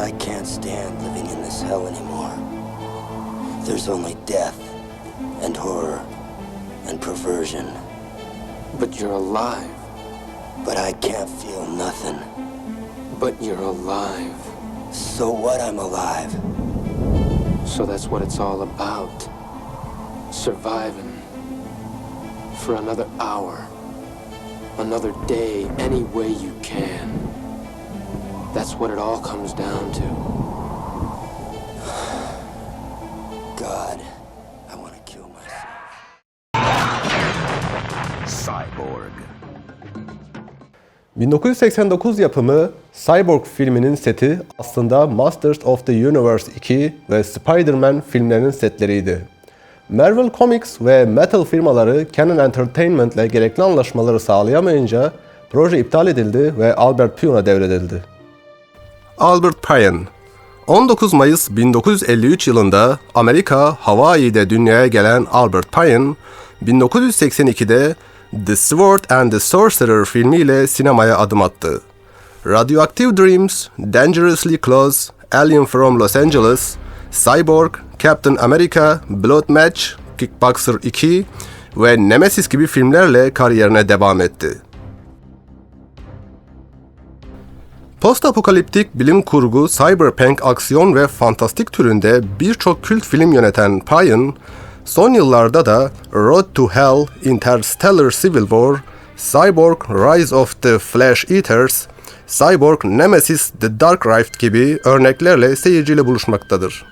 I can't stand living in this hell anymore. There's only death and horror and perversion. But you're alive. But I can't feel nothing. But you're alive. So what I'm alive? So that's what it's all about. Surviving for another hour, another day, any way you can. That's what it all comes down to. God, I want to kill myself. Cyborg. 1989 yapımı Cyborg filminin seti aslında Masters of the Universe 2 ve Spider-Man filmlerinin setleriydi. Marvel Comics ve Metal firmaları Canon Entertainment ile gerekli anlaşmaları sağlayamayınca proje iptal edildi ve Albert Pyun'a devredildi. Albert Pyun 19 Mayıs 1953 yılında Amerika Hawaii'de dünyaya gelen Albert Pyun, 1982'de The Sword and the Sorcerer filmiyle sinemaya adım attı. Radioactive Dreams, Dangerously Close, Alien from Los Angeles, Cyborg, Captain America, Blood Match, Kickboxer 2 ve Nemesis gibi filmlerle kariyerine devam etti. Post-apokaliptik bilim kurgu, cyberpunk, aksiyon ve fantastik türünde birçok kült film yöneten Pyun, son yıllarda da Road to Hell, Interstellar Civil War, Cyborg, Rise of the Flesh Eaters, Cyborg, Nemesis, The Dark Rift gibi örneklerle seyirciyle buluşmaktadır.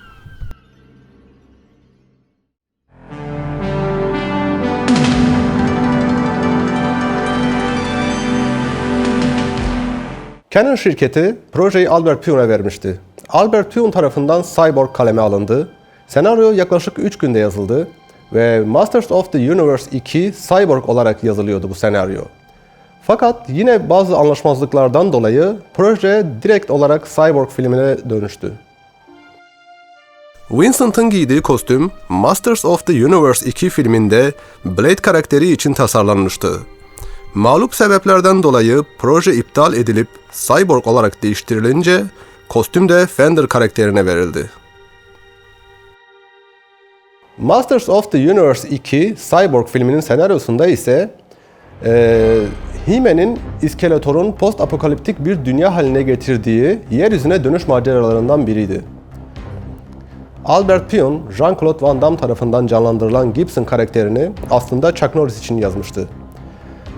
Canon şirketi projeyi Albert Pyun'a vermişti. Albert Pyun tarafından Cyborg kaleme alındı. Senaryo yaklaşık 3 günde yazıldı ve Masters of the Universe 2 Cyborg olarak yazılıyordu bu senaryo. Fakat yine bazı anlaşmazlıklardan dolayı proje direkt olarak Cyborg filmine dönüştü. Vincent'ın giydiği kostüm Masters of the Universe 2 filminde Blade karakteri için tasarlanmıştı. Mağlup sebeplerden dolayı proje iptal edilip Cyborg olarak değiştirilince kostüm de Fender karakterine verildi. Masters of the Universe 2 Cyborg filminin senaryosunda ise eee He-Man'in İskeletor'un post-apokaliptik bir dünya haline getirdiği yeryüzüne dönüş maceralarından biriydi. Albert Pyun, Jean-Claude Van Damme tarafından canlandırılan Gibson karakterini aslında Chuck Norris için yazmıştı.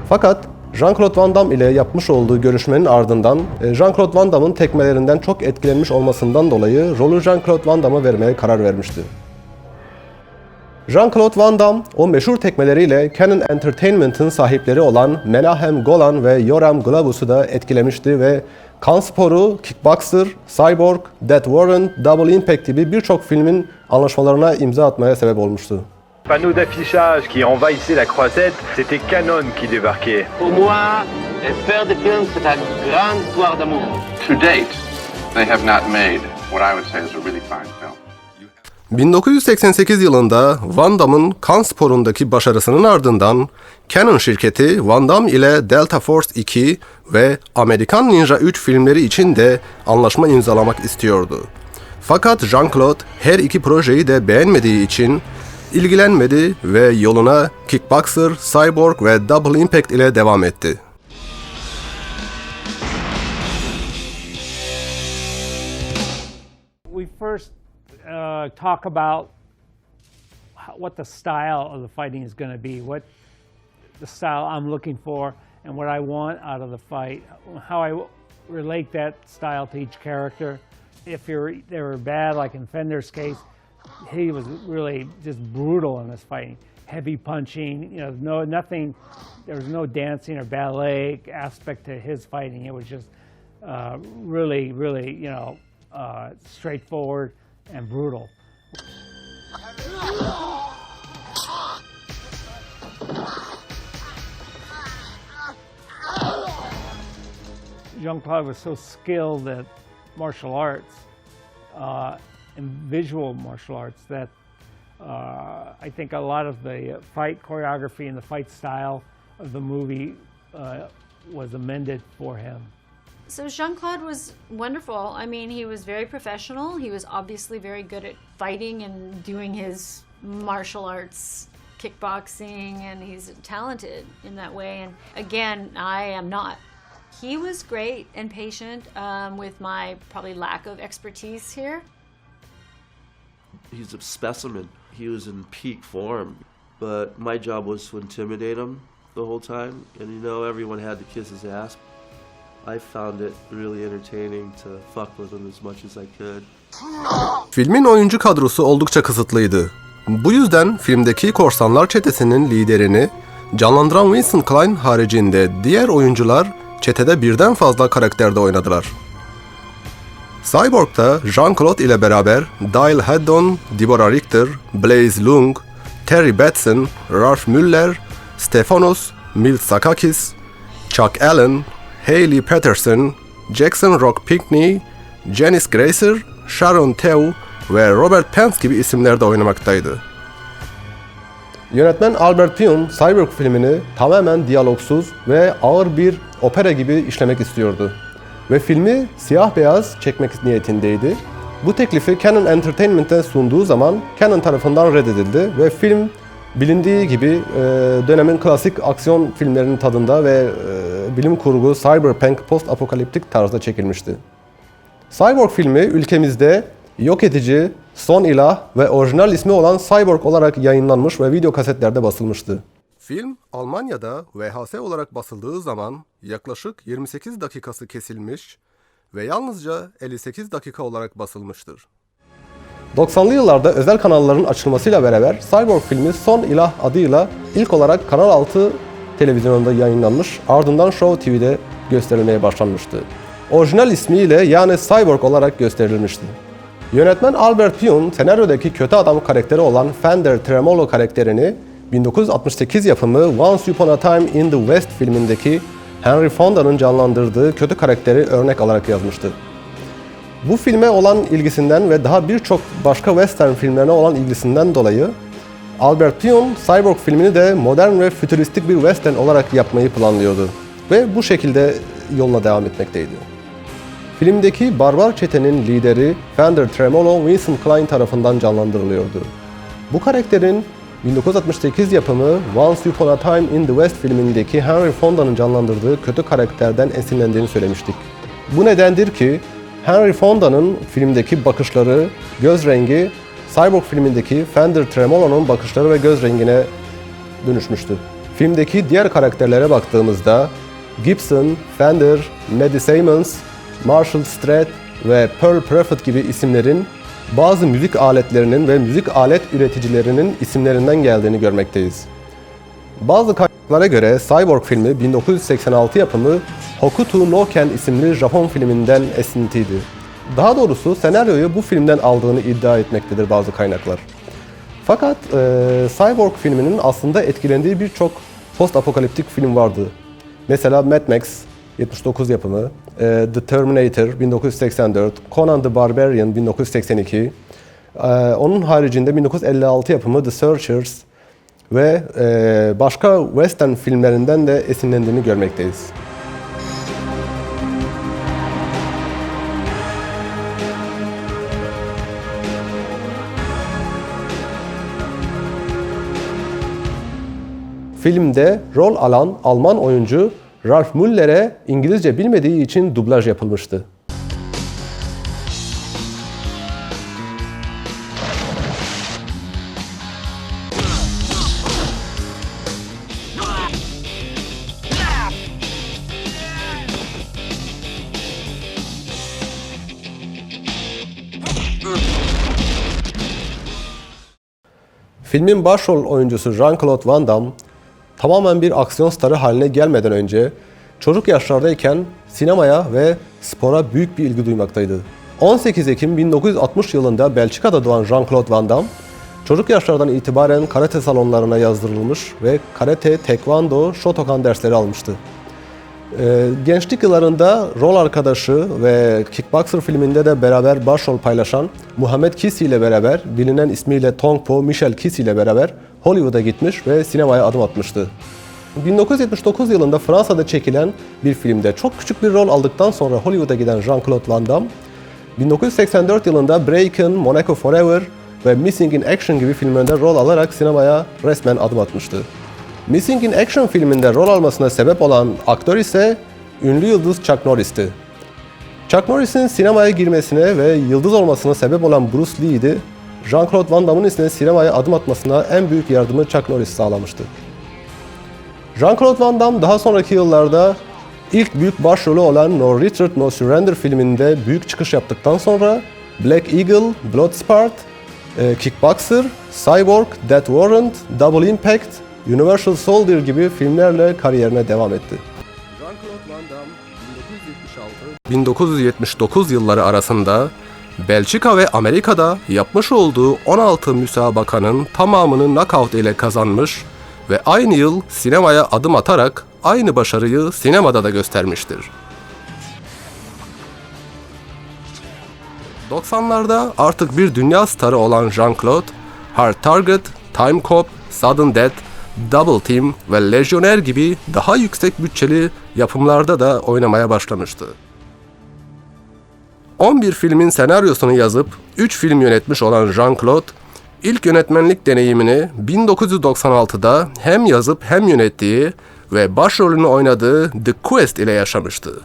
Fakat Jean-Claude Van Damme ile yapmış olduğu görüşmenin ardından e, Jean-Claude Van Damme'ın tekmelerinden çok etkilenmiş olmasından dolayı rolü Jean-Claude Van Damme'a vermeye karar vermişti. Jean-Claude Van Damme o meşhur tekmeleriyle Canon Entertainment'ın sahipleri olan Menahem Golan ve Yoram Glavus'u da etkilemişti ve kan sporu, kickboxer, cyborg, Death Warrant, Double Impact gibi birçok filmin anlaşmalarına imza atmaya sebep olmuştu. Panneaux d'affichage qui envahissaient la croisette, c'était Canon qui débarquait. Pour moi, faire des films, c'est une grande histoire d'amour. To date, they have not made what I would say is a really fine film. 1988 yılında Van Damme'ın kan sporundaki başarısının ardından Canon şirketi Van Damme ile Delta Force 2 ve Amerikan Ninja 3 filmleri için de anlaşma imzalamak istiyordu. Fakat Jean-Claude her iki projeyi de beğenmediği için ilgilenmedi ve yoluna Kickboxer, Cyborg ve Double Impact ile devam etti. we first uh, talk about what the style of the fighting is going to be, what the style I'm looking for, and what I want out of the fight, how I relate that style to each character. If you're, they were bad, like in Fender's case, he was really just brutal in this fighting. Heavy punching, you know, no nothing. There was no dancing or ballet aspect to his fighting. It was just uh, really, really, you know, uh, straightforward and brutal. Jean Claude was so skilled at martial arts uh, and visual martial arts that uh, I think a lot of the fight choreography and the fight style of the movie uh, was amended for him. So Jean Claude was wonderful. I mean, he was very professional. He was obviously very good at fighting and doing his martial arts, kickboxing, and he's talented in that way. And again, I am not. He was great and patient um, with my probably lack of expertise here. He's a specimen. He was in peak form, but my job was to intimidate him the whole time. And you know, everyone had to kiss his ass. I found it really entertaining to fuck with him as much as I could. Filmin oyuncu kadrosu oldukça kısıtlıydı. Bu yüzden filmdeki korsanlar çetesinin liderini canlandıran Vincent Klein haricinde diğer oyuncular çetede birden fazla karakterde oynadılar. Cyborg'da Jean-Claude ile beraber Dial Haddon, Deborah Richter, Blaze Lung, Terry Batson, Ralph Müller, Stefanos Miltsakakis, Chuck Allen, Hayley Patterson, Jackson Rock Pinkney, Janice Gracer, Sharon Tew ve Robert Pence gibi isimler de oynamaktaydı. Yönetmen Albert Pyun, Cyborg filmini tamamen diyalogsuz ve ağır bir opera gibi işlemek istiyordu. Ve filmi siyah beyaz çekmek niyetindeydi. Bu teklifi Canon Entertainment'e sunduğu zaman Canon tarafından reddedildi ve film bilindiği gibi e, dönemin klasik aksiyon filmlerinin tadında ve e, bilim kurgu, cyberpunk, post-apokaliptik tarzda çekilmişti. Cyborg filmi ülkemizde yok edici, son ilah ve orijinal ismi olan Cyborg olarak yayınlanmış ve video kasetlerde basılmıştı. Film Almanya'da VHS olarak basıldığı zaman yaklaşık 28 dakikası kesilmiş ve yalnızca 58 dakika olarak basılmıştır. 90'lı yıllarda özel kanalların açılmasıyla beraber Cyborg filmi Son İlah adıyla ilk olarak Kanal 6 televizyonunda yayınlanmış, ardından Show TV'de gösterilmeye başlanmıştı. Orijinal ismiyle yani Cyborg olarak gösterilmişti. Yönetmen Albert Pyun, senaryodaki kötü adam karakteri olan Fender Tremolo karakterini 1968 yapımı Once Upon a Time in the West filmindeki Henry Fonda'nın canlandırdığı kötü karakteri örnek alarak yazmıştı. Bu filme olan ilgisinden ve daha birçok başka western filmlerine olan ilgisinden dolayı Albert Pyun, Cyborg filmini de modern ve fütüristik bir western olarak yapmayı planlıyordu ve bu şekilde yoluna devam etmekteydi. Filmdeki barbar çetenin lideri Fender Tremolo Vincent Klein tarafından canlandırılıyordu. Bu karakterin 1968 yapımı Once Upon a Time in the West filmindeki Henry Fonda'nın canlandırdığı kötü karakterden esinlendiğini söylemiştik. Bu nedendir ki Henry Fonda'nın filmdeki bakışları, göz rengi, Cyborg filmindeki Fender Tremolo'nun bakışları ve göz rengine dönüşmüştü. Filmdeki diğer karakterlere baktığımızda Gibson, Fender, Maddie Simmons, Marshall Stratt ve Pearl Prophet gibi isimlerin bazı müzik aletlerinin ve müzik alet üreticilerinin isimlerinden geldiğini görmekteyiz. Bazı kaynaklara göre Cyborg filmi 1986 yapımı Hokuto no Ken isimli Japon filminden esintiydi. Daha doğrusu senaryoyu bu filmden aldığını iddia etmektedir bazı kaynaklar. Fakat e, Cyborg filminin aslında etkilendiği birçok post-apokaliptik film vardı. Mesela Mad Max 79 yapımı, The Terminator 1984, Conan the Barbarian 1982, e, onun haricinde 1956 yapımı The Searchers ve e, başka western filmlerinden de esinlendiğini görmekteyiz. Filmde rol alan Alman oyuncu Ralph Müller'e İngilizce bilmediği için dublaj yapılmıştı. Filmin başrol oyuncusu Jean-Claude Van Damme tamamen bir aksiyon starı haline gelmeden önce çocuk yaşlardayken sinemaya ve spora büyük bir ilgi duymaktaydı. 18 Ekim 1960 yılında Belçika'da doğan Jean-Claude Van Damme, çocuk yaşlardan itibaren karate salonlarına yazdırılmış ve karate, tekvando, shotokan dersleri almıştı. Ee, gençlik yıllarında rol arkadaşı ve Kickboxer filminde de beraber başrol paylaşan Muhammed Kisi ile beraber bilinen ismiyle Tong Po Michel Kisi ile beraber Hollywood'a gitmiş ve sinemaya adım atmıştı. 1979 yılında Fransa'da çekilen bir filmde çok küçük bir rol aldıktan sonra Hollywood'a giden Jean-Claude Van Damme, 1984 yılında Breakin', Monaco Forever ve Missing in Action gibi filmlerinde rol alarak sinemaya resmen adım atmıştı. Missing in Action filminde rol almasına sebep olan aktör ise ünlü yıldız Chuck Norris'ti. Chuck Norris'in sinemaya girmesine ve yıldız olmasına sebep olan Bruce Lee'ydi. Jean-Claude Van Damme'ın ise sinemaya adım atmasına en büyük yardımı Chuck Norris sağlamıştı. Jean-Claude Van Damme daha sonraki yıllarda ilk büyük başrolü olan No Retreat No Surrender filminde büyük çıkış yaptıktan sonra Black Eagle, Bloodsport, e, Kickboxer, Cyborg, Death Warrant, Double Impact, Universal Soldier gibi filmlerle kariyerine devam etti. Jean-Claude Van Damme 1979 yılları arasında Belçika ve Amerika'da yapmış olduğu 16 müsabakanın tamamını knockout ile kazanmış ve aynı yıl sinemaya adım atarak aynı başarıyı sinemada da göstermiştir. 90'larda artık bir dünya starı olan Jean-Claude, Hard Target, Time Cop, Sudden Death, Double Team ve Legionnaire gibi daha yüksek bütçeli yapımlarda da oynamaya başlamıştı. 11 filmin senaryosunu yazıp 3 film yönetmiş olan Jean-Claude, ilk yönetmenlik deneyimini 1996'da hem yazıp hem yönettiği ve başrolünü oynadığı The Quest ile yaşamıştı.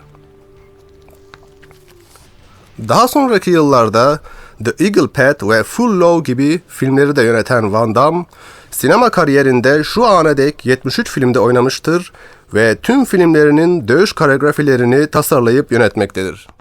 Daha sonraki yıllarda The Eagle Path ve Full Low gibi filmleri de yöneten Van Damme, sinema kariyerinde şu ana dek 73 filmde oynamıştır ve tüm filmlerinin dövüş koreografilerini tasarlayıp yönetmektedir.